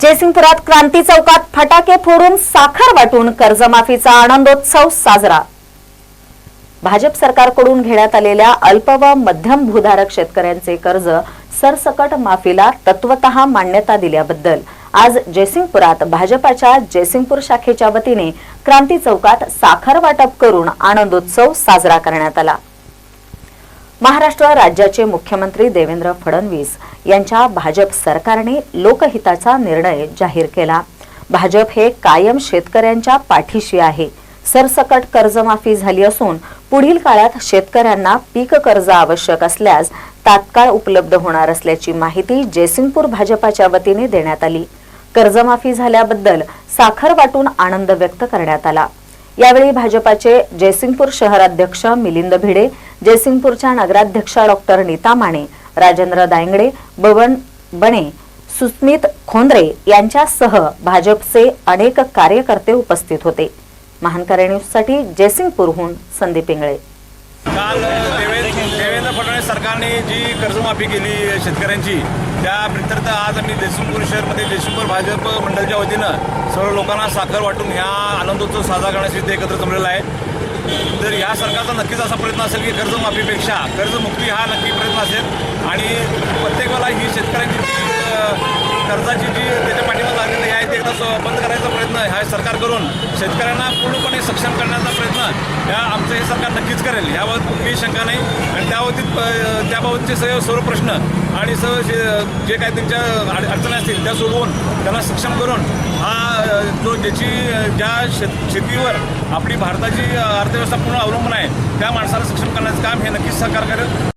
जयसिंगपुरात क्रांती चौकात फटाके फोडून साखर वाटून कर्जमाफीचा आनंदोत्सव साजरा. भाजप सरकारकडून घेण्यात आलेल्या अल्प व मध्यम भूधारक शेतकऱ्यांचे कर्ज सरसकट माफीला तत्वत मान्यता दिल्याबद्दल आज जयसिंगपुरात भाजपाच्या जयसिंगपूर शाखेच्या वतीने क्रांती चौकात साखर वाटप करून आनंदोत्सव साजरा करण्यात आला. महाराष्ट्र राज्याचे मुख्यमंत्री देवेंद्र फडणवीस यांच्या भाजप सरकारने लोकहिताचा निर्णय जाहीर केला. भाजप हे कायम शेतकऱ्यांच्या पाठीशी आहे. सरसकट कर्जमाफी झाली असून पुढील काळात शेतकऱ्यांना पीक कर्ज आवश्यक असल्यास तात्काळ उपलब्ध होणार असल्याची माहिती जयसिंगपूर भाजपाच्या वतीने देण्यात आली. कर्जमाफी झाल्याबद्दल साखर वाटून आनंद व्यक्त करण्यात आला. यावेळी भाजपाचे जयसिंगपूर शहराध्यक्ष मिलिंद भिडे जयसिंगपूरच्या नगराध्यक्षा डॉक्टर नीता माने राजेंद्र दायंगडे बबन बणे सुस्मित खोंद्रे यांच्यासह भाजपचे अनेक कार्यकर्ते उपस्थित होते. महानकरे न्यूजसाठी जयसिंगपूरहून संदीप इंगळे. काल देवेंद्र फडणवीस सरकारने जी कर्जमाफी केली शेतकऱ्यांची त्या प्रित्यर्थ आज आम्ही जयसिंगपूर शहरमध्ये जयसिंगपूर भाजप मंडळाच्या वतीनं सर्व लोकांना साखर वाटून ह्या आनंदोत्सव साजरा करण्यासाठी एकत्र जमलेला आहे. तर या सरकारचा नक्कीच असा प्रयत्न असेल की कर्जमाफीपेक्षा कर्जमुक्ती हा नक्की प्रयत्न असेल. आणि प्रत्येकाला ही शेतकऱ्यांची जी कर्जाची जी त्याच्या पाठीमागे बंद करायचा प्रयत्न हा सरकार करून शेतकऱ्यांना पूर्णपणे सक्षम करण्याचा प्रयत्न या आमचं हे सरकार नक्कीच करेल. याबाबत कुठलीही शंका नाही. आणि त्याबाबतीत त्याबाबतचे सर्व सर्व प्रश्न आणि सर्व जे जे काही त्यांच्या अड- अडचणी असतील त्या सोडवून त्यांना सक्षम करून हा जो ज्याची ज्या शेत शेतीवर आपली भारताची अर्थव्यवस्था पूर्ण अवलंबून आहे त्या माणसाला सक्षम करण्याचं काम हे नक्कीच सरकार करेल.